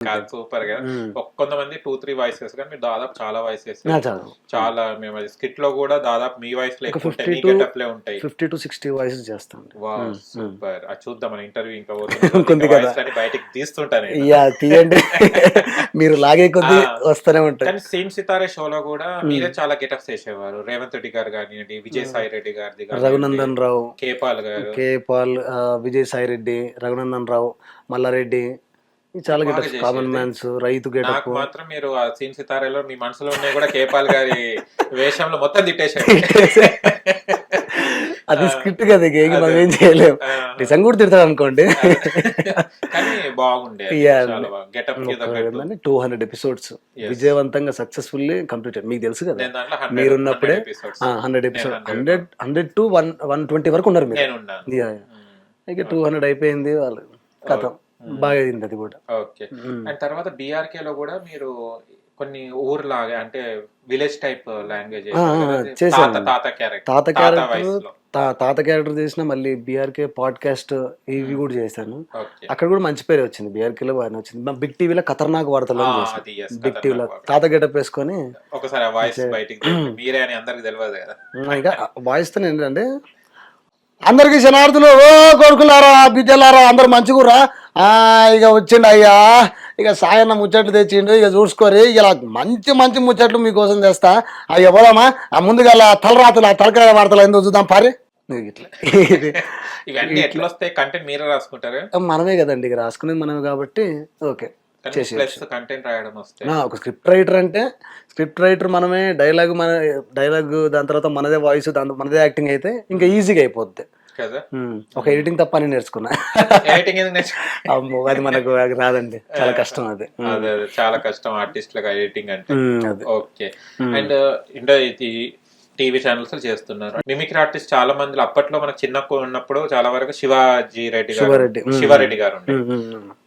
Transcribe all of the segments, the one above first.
కాదు సూపర్గా. కొంతమంది టూ త్రీ వాయిసెస్ కానీ మీరు దాదాపు చాలా వాయిసెస్ చాలు. మేము స్కిట్లో కూడా దాదాపు మీ వాయిస్లో ఒక ఎక్కువ ఉంటాయి 50 మీ to- గెటప్ లే ఉంటాయి. ఫిఫ్టీ టు సిక్స్టీ వాయిసెస్ చేస్తాను. వావ్. సూపర్ అది చూద్దాం మన ఇంటర్వ్యూ ఇంకా ఉంది కదా. వాయిస్ బయటకి తీస్తుంటాను. యా తీయండి. మీరు లాగే కొద్దీ. వస్తూనే ఉంటాయి. కానీ సేమ్ సితారే షోలో కూడా మీరే చాలా గెటప్స్ చేసేవారు. రేవంత్ రెడ్డి గారు కానివ్వండి విజయ్ సాయి రెడ్డి కానివ్వండి, రఘునందన్ రావు కేపాల్ గారు. కే పాల్ ఆ, విజయ్ సాయి రెడ్డి రఘునందన్ రావు మల్లారెడ్డి చాలా గెటప్స్. కామన్. మ్యాన్స్ రైతు గెటప్ నాకు మాత్రం మీరు ఆ సీన్ సితారేలో మీ మనసులో ఉన్నాయి కూడా కేపాల్ గారి వేషంలో మొత్తం తిట్టేశారు. అది స్క్రిప్ట్ కదా ఇక మనం ఏం చేయలేం. ఆ. నిజంగా కూడా తిడతాడు అనుకోండి. కానీ బాగుండే టూ హండ్రెడ్ ఎపిసోడ్స్. విజయవంతంగా సక్సెస్ఫుల్లీ కంప్లీటెడ్ మీకు తెలుసు కదా. నేను దాంట్లో 100 మీరున్నప్పుడే 100 episodes. హండ్రెడ్ ఎపిసోడ్ నేను 100. Hundred hundred to one one twenty వరకు ఉన్నారు మీరు. ఇక టూ హండ్రెడ్ అయిపోయింది వాళ్ళు. కథ. బాగా అయింది అది కూడా. ఓకే. అండ్ తర్వాత బీఆర్కే లో కూడా మీరు కొన్ని ఊర్లాగా అంటే విలేజ్ టైప్ లాంగ్వేజ్ చేశాను. తాత క్యారెక్టర్ తాత క్యారెక్టర్ చేసిన మళ్ళీ బీఆర్కే పాడ్కాస్ట్ ఇవి కూడా చేశాను. అక్కడ కూడా మంచి పేరు వచ్చింది. బీఆర్కేలో బాగానే వచ్చింది. బిగ్ టీవీలో ఖతర్నాక్ వార్తలు బిగ్ టీవీలో తాత గెటప్ వేసుకొని ఒకసారి వాయిస్ బయటికి. మీరే అని అందరికి తెలియదు కదా. ఇంకా వాయిస్తో ఏంటంటే అందరికి శనార్థులు ఓ కొడుకులారా బిడ్డలారా అందరు మంచిగురా ఇక వచ్చిండు అయ్యా ఇక సాయన్న ముచ్చట్లు తెచ్చిండు. ఇక చూసుకోరి. ఇలా మంచి మంచి ముచ్చట్లు మీకోసం తెస్తా. అయ్యా పోదామా ఆ ముందుగా తలరాతలు ఆ తలకాయ వార్తలు ఎందుకు చూద్దాం. పారి. ఇవన్నీ ఎట్లా వస్తాయి కంటెంట్ మీరే రాసుకుంటారు? మనమే కదండి ఇక రాసుకునేది మనమే కాబట్టి ఓకే. కంటెంట్ రాయడం ఒక స్క్రిప్ట్ రైటర్ అంటే స్క్రిప్ట్ రైటర్ మనమే డైలాగ్ మన డైలాగ్ దాని తర్వాత మనదే వాయిస్ దాని మనదే యాక్టింగ్ అయితే ఇంకా ఈజీగా అయిపోద్ది. ఒక ఎడిటింగ్ తప్ప అని నేర్చుకున్నా. అమ్మో, అది మనకు రాదండి. చాలా కష్టం అది. అదే చాలా కష్టం ఆర్టిస్ట్లకు ఎడిటింగ్ అంటే. ఓకే. అండ్ ఇది టీవీ ఛానల్స్ చేస్తున్నారు. మిమిక్రీ ఆర్టిస్ట్ చాలా మంది అప్పట్లో మనకు చిన్న ఉన్నప్పుడు చాలా వరకు శివాజీ రెడ్డి గారు శివారెడ్డి, గారు.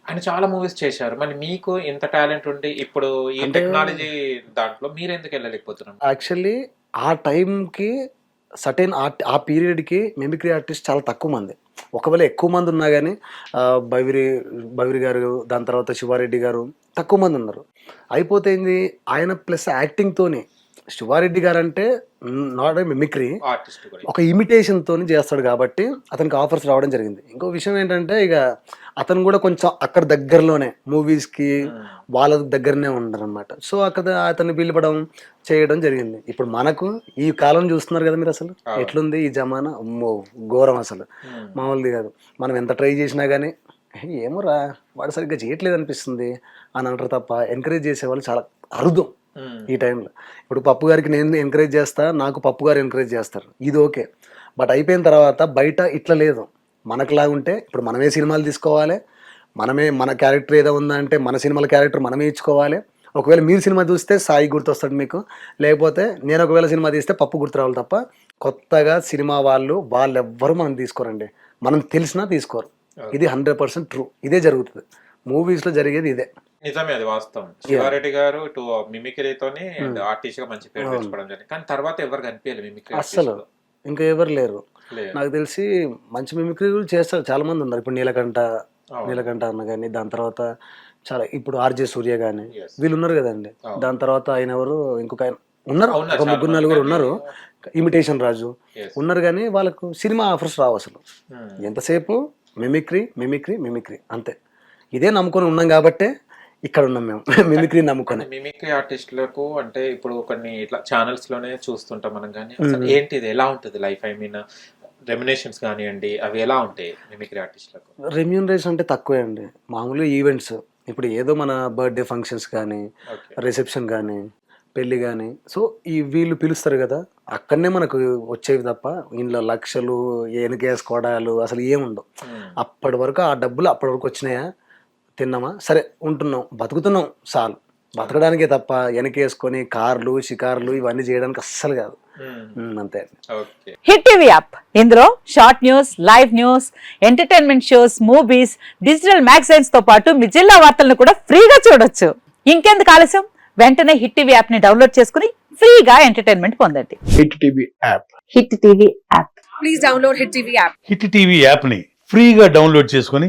ఆయన చాలా మూవీస్ చేశారు. మరి మీకు ఇంత టాలెంట్ ఉండి ఇప్పుడు ఈ టెక్నాలజీ దాంట్లో మీరు ఎందుకు వెళ్ళలేకపోతున్నారు? యాక్చువల్లీ ఆ టైంకి సర్టెన్ ఆర్ట్ ఆ పీరియడ్కి మిమిక్రీ ఆర్టిస్ట్ చాలా తక్కువ మంది. ఒకవేళ ఎక్కువ మంది ఉన్నా కానీ బైవిరి బైవిరి గారు దాని తర్వాత శివారెడ్డి గారు తక్కువ మంది ఉన్నారు. అయిపోతేంది ఆయన ప్లస్ యాక్టింగ్తోనే శివారెడ్డి గారు అంటే నాట్ ఏ మిమిక్రీ ఒక ఇమిటేషన్ తోని చేస్తాడు కాబట్టి అతనికి ఆఫర్స్ రావడం జరిగింది. ఇంకో విషయం ఏంటంటే ఇక అతను కూడా కొంచెం అక్కడ దగ్గరలోనే మూవీస్కి వాళ్ళ దగ్గరనే ఉండరు అనమాట సో అక్కడ అతన్ని పిలపడం చేయడం జరిగింది. ఇప్పుడు మనకు ఈ కాలం చూస్తున్నారు కదా మీరు అసలు? ఎట్లుంది ఈ జమానా? అమ్మో ఘోరం అసలు. మ్మ్. మామూలుది కాదు. మనం ఎంత ట్రై చేసినా కానీ ఏమోరా వాడు సరిగ్గా చేయట్లేదు అనిపిస్తుంది అని అంటారు తప్ప ఎంకరేజ్ చేసేవాళ్ళు చాలా అరుదు. ఈ టైంలో. ఇప్పుడు పప్పు గారికి నేను ఎంకరేజ్ చేస్తా నాకు పప్పు గారు ఎంకరేజ్ చేస్తారు. ఇది ఓకే. బట్ అయిపోయిన తర్వాత బయట ఇట్లా లేదు. మనకులాగా ఉంటే ఇప్పుడు మనమే సినిమాలు తీసుకోవాలి. మనమే మన క్యారెక్టర్ ఏదో ఉందా అంటే మన సినిమాల క్యారెక్టర్ మనమే ఇచ్చుకోవాలి. ఒకవేళ మీరు సినిమా చూస్తే సాయి గుర్తొస్తాడు మీకు. లేకపోతే నేను ఒకవేళ సినిమా తీస్తే పప్పు గుర్తు రావాలి తప్ప కొత్తగా సినిమా వాళ్ళు వాళ్ళు ఎవ్వరు మనం తీసుకోరండి. మనం తెలిసినా తీసుకోరు. ఇది హండ్రెడ్ పర్సెంట్ ట్రూ ఇదే జరుగుతుంది. మూవీస్లో జరిగేది ఇదే. నిజమే అది వాస్తవం. శివారెడ్డి గారు ఇటు మిమిక్రీతోని ఆర్టిస్ట్గా మంచి పేరు తెచ్చుకోవడం జరిగింది. కానీ తర్వాత ఎవరు కనిపించాలి మిమిక్రీ అస్సలు ఇంకా ఎవరు లేరు. నాకు తెలిసి మంచి మిమిక్రీ కూడా చేస్తారు. చాలా మంది ఉన్నారు. ఇప్పుడు నీలకంఠ. నీలకంఠ అన్న కానీ దాని తర్వాత చాలా ఇప్పుడు ఆర్జే సూర్య కానీ. వీళ్ళు ఉన్నారు కదండి. దాని తర్వాత ఆయన ఎవరు? ఇంకొక ఆయన ఉన్నారు. ఒక ముగ్గురు. నలుగురు ఉన్నారు. ఇమిటేషన్ రాజు. ఉన్నారు కానీ వాళ్ళకు సినిమా ఆఫర్స్ రావు అసలు. మ్మ్. ఎంతసేపు? Mimicry mimicry mimicry. అంతే. ఇదే నమ్ముకొని ఉన్నాం కాబట్టే ఇక్కడ ఉన్నాం మేము మిమిక్రీ నమ్ముకొని. మిమిక్రీ ఆర్టిస్టులకు అంటే ఇప్పుడు కొన్ని ఇట్లా ఛానల్స్లోనే చూస్తుంటాం మనం కానీ ఏంటి ఇది ఎలా ఉంటుంది లైఫ్ ఐ మీన్ రెమినేషన్స్ కానివ్వండి అవి ఎలా ఉంటాయి మిమిక్రీ ఆర్టిస్టులకు? రెమ్యూనరేషన్ అంటే తక్కువే అండి. మామూలుగా ఈవెంట్స్ ఇప్పుడు ఏదో మన బర్త్డే ఫంక్షన్స్ కానీ రిసెప్షన్ కానీ పెళ్ళి కానీ. సో ఈ వీళ్ళు పిలుస్తారు కదా అక్కడనే మనకు వచ్చేవి తప్ప ఇంట్లో లక్షలు వెనకేసుకోవడాలు అసలు ఏముండవు. అప్పటి వరకు ఆ డబ్బులు అప్పటి వరకు వచ్చినాయా? తిన్నామా? సరే ఉంటున్నాం. బతుకుతున్నాం చాలు. బతకడానికే తప్ప వెనకేసుకొని కార్లు షికార్లు ఇవన్నీ చేయడానికి అస్సలు కాదు. ఉమ్, అంతే. ఓకే. Hit TV app. ఇందులో short news live news entertainment shows movies digital మ్యాగజైన్స్తో పాటు మీ జిల్లా వార్తలను కూడా ఫ్రీగా చూడొచ్చు. ఇంకెందుకు ఆలస్యం? వెంటనే హిట్ టీవీ యాప్ని డౌన్లోడ్ చేసుకుని ఫ్రీగా ఎంటర్టైన్మెంట్ పొందండి. Hit TV app. Hit TV app. Please download Hit TV app. Hit TV యాప్ని ఫ్రీగా డౌన్లోడ్ చేసుకొని